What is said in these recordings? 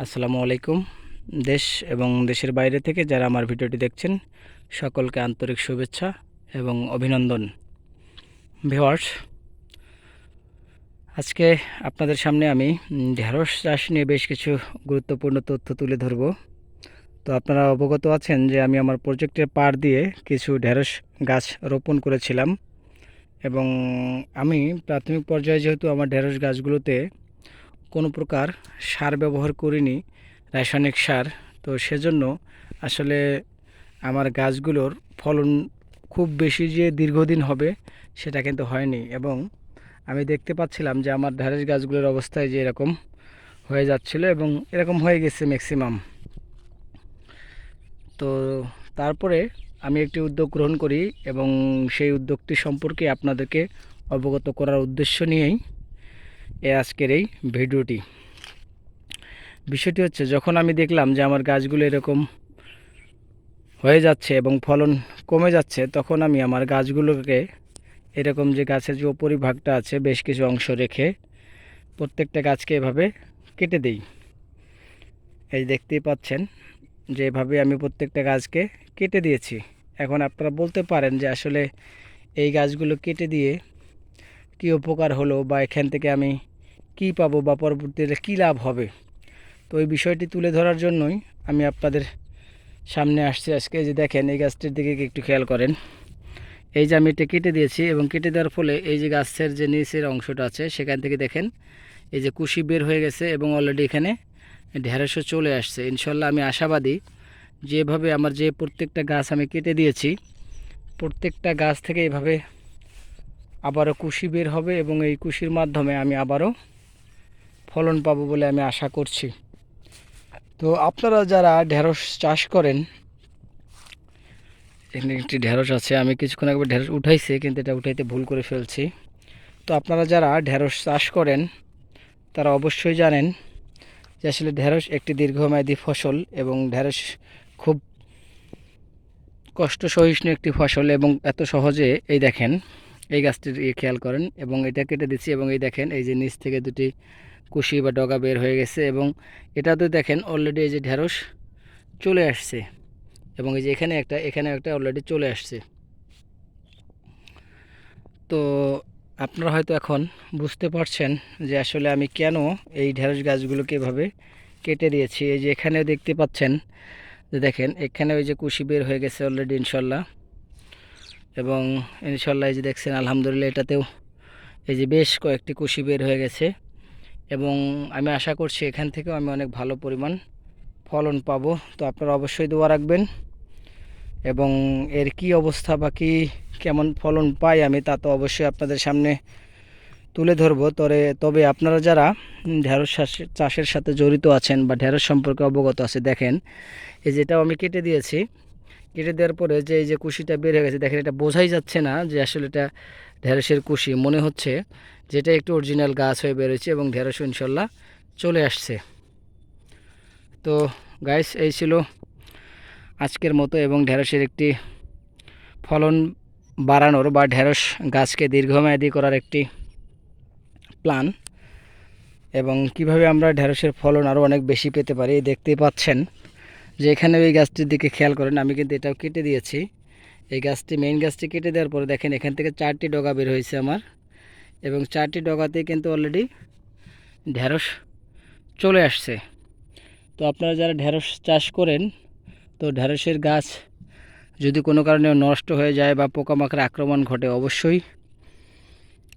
আসসালামু আলাইকুম। দেশ এবং দেশের বাইরে থেকে যারা আমার ভিডিওটি দেখছেন, সকলকে আন্তরিক শুভেচ্ছা এবং অভিনন্দন। ভিওয়ার্স আজকে আপনাদের সামনে আমি ঢেঁড়স চাষ নিয়ে বেশ কিছু গুরুত্বপূর্ণ তথ্য তুলে ধরব। তো আপনারা অবগত আছেন যে আমি আমার প্রজেক্টের পার দিয়ে কিছু ঢেঁড়স গাছ রোপণ করেছিলাম এবং আমি প্রাথমিক পর্যায়ে যেহেতু আমার ঢেঁড়স গাছগুলোতে কোনো প্রকার সার ব্যবহার করিনি, রাসায়নিক সার। তো সেজন্য আসলে আমার গাছগুলোর ফলন খুব বেশি যে দীর্ঘদিন হবে সেটা কিন্তু হয়নি এবং আমি দেখতে পাচ্ছিলাম যে আমার ঢেঁড়স গাছগুলোর অবস্থায় যে এরকম হয়ে যাচ্ছিল এবং এরকম হয়ে গেছে ম্যাক্সিমাম। তো তারপরে আমি একটি উদ্যোগ গ্রহণ করি এবং সেই উদ্যোগটি সম্পর্কে আপনাদেরকে অবগত করার উদ্দেশ্য নিয়েই এ আজকের এই ভিডিওটি। বিষয়টি হচ্ছে, যখন আমি দেখলাম যে আমার গাছগুলো এরকম হয়ে যাচ্ছে এবং ফলন কমে যাচ্ছে, তখন আমি আমার গাছগুলোকে এরকম যে গাছের যে উপরিভাগটা আছে, বেশ কিছু অংশ রেখে প্রত্যেকটা গাছকে এভাবে কেটে দিই। এই দেখতেই পাচ্ছেন যে এভাবে আমি প্রত্যেকটা গাছকে কেটে দিয়েছি। এখন আপনারা বলতে পারেন যে আসলে এই গাছগুলো কেটে দিয়ে কী উপকার হলো বা এখান থেকে আমি কী পাবো বা পরবর্তীতে কী লাভ হবে? তো ওই বিষয়টি তুলে ধরার জন্যই আমি আপনাদের সামনে আসছি আজকে। যে দেখেন, এই গাছটির দিকে একটু খেয়াল করেন। এই যে আমি এটা কেটে দিয়েছি এবং কেটে দেওয়ার ফলে এই যে গাছের যে নিচের অংশটা আছে, সেখান থেকে দেখেন এই যে কুশি বের হয়ে গেছে এবং অলরেডি এখানে ঢেঁড়সও চলে আসছে। ইনশাল্লাহ আমি আশাবাদী যেভাবে আমার যে প্রত্যেকটা গাছ আমি কেটে দিয়েছি, প্রত্যেকটা গাছ থেকে এভাবে আবারও কুশি বের হবে এবং এই কুশির মাধ্যমে আমি আবারও ফলন পাবো বলে আমি আশা করছি। তো আপনারা যারা ঢেঁড়স চাষ করেন, এখানে একটি ঢেঁড়স আছে, আমি কিছুক্ষণ আগে ঢেঁড়স উঠাইছি, কিন্তু এটা উঠাইতে ভুল করে ফেলছি। তো আপনারা যারা ঢেঁড়স চাষ করেন, তারা অবশ্যই জানেন যে আসলে ঢেঁড়স একটি দীর্ঘমেয়াদী ফসল এবং ঢেঁড়স খুব কষ্ট সহিষ্ণু একটি ফসল এবং এত সহজে, এই দেখেন এই গাছটির খেয়াল করেন এবং এটা কেটে দিচ্ছি এবং এই দেখেন, এই যে নিচ থেকে দুটি কুশি বা ডগা বের হয়ে গেছে এবং এটাতে দেখেন অলরেডি এই যে ঢেঁড়স চলে আসছে এবং এই যে এখানে একটা এখানে একটা অলরেডি চলে আসছে। তো আপনারা হয়তো এখন বুঝতে পারছেন যে আসলে আমি কেন এই ঢেঁড়স গাছগুলোকে এভাবে কেটে দিয়েছি। এই যে এখানে দেখতে পাচ্ছেন যে দেখেন, এখানে ওই যে কুশি বের হয়ে গেছে অলরেডি ইনশাল্লাহ। এবং ইনশাল্লাহ এই যে দেখছেন, আলহামদুলিল্লাহ এটাতেও এই যে বেশ কয়েকটি কুশি বের হয়ে গেছে এবং আমি আশা করছি এখান থেকেও আমি অনেক ভালো পরিমাণ ফলন পাবো। তো আপনারা অবশ্যই দোয়া রাখবেন এবং এর কি অবস্থা বা কী কেমন ফলন পাই আমি তা তো অবশ্যই আপনাদের সামনে তুলে ধরবো। তবে তবে আপনারা যারা ঢেঁড়স চাষের সাথে জড়িত আছেন বা ঢেঁড়স সম্পর্কে অবগত আছে, দেখেন, এই যেটাও আমি কেটে দিয়েছি। কেটে দেওয়ার পরে যে এই যে কুশিটা বের হয়ে গেছে, দেখেন এটা বোঝাই যাচ্ছে না যে আসলে এটা ঢেঁড়সের কুশি। মনে হচ্ছে যেটা একটু অরিজিনাল গাছ হয়ে বেরোচ্ছে এবং ঢেঁড়স ইনশাল্লাহ চলে আসছে। তো গাইস এই ছিল আজকের মতো এবং ঢেঁড়সের একটি ফলন বাড়ানোর বা ঢেঁড়স গাছকে দীর্ঘমেয়াদী করার একটি প্ল্যান এবং কীভাবে আমরা ঢেঁড়সের ফলন আরও অনেক বেশি পেতে পারি দেখতে পাচ্ছেন। যে এখানে ওই গাছটির দিকে খেয়াল করেন, আমি কিন্তু এটাও কেটে দিয়েছি। এই গাছটি মেইন গাছটি কেটে দেওয়ার পরে দেখেন এখান থেকে চারটি ডগা বের হয়েছে আমার এবং চারটি ডগাতেই কিন্তু অলরেডি ঢেঁড়স চলে আসছে। তো আপনারা যারা ঢেঁড়স চাষ করেন, তো ঢেঁড়সের গাছ যদি কোনো কারণে নষ্ট হয়ে যায় বা পোকামাকড় আক্রমণ ঘটে, অবশ্যই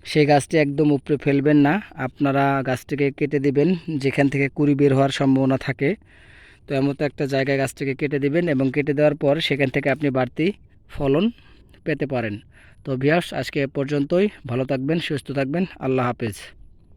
সেই গাছটি একদম উপরে ফেলবেন না। আপনারা গাছটিকে কেটে দিবেন, যেখান থেকে কুড়ি বের হওয়ার সম্ভাবনা থাকে। তো এমতো একটা জায়গায় গাছটিকে কেটে দিবেন এবং কেটে দেওয়ার পর সেখান থেকে আপনি বাড়তি ফলন পেতে পারেন। তো ভিয়াস আজকে পর্যন্তই। ভালো থাকবেন, সুস্থ থাকবেন। আল্লাহ হাফেজ।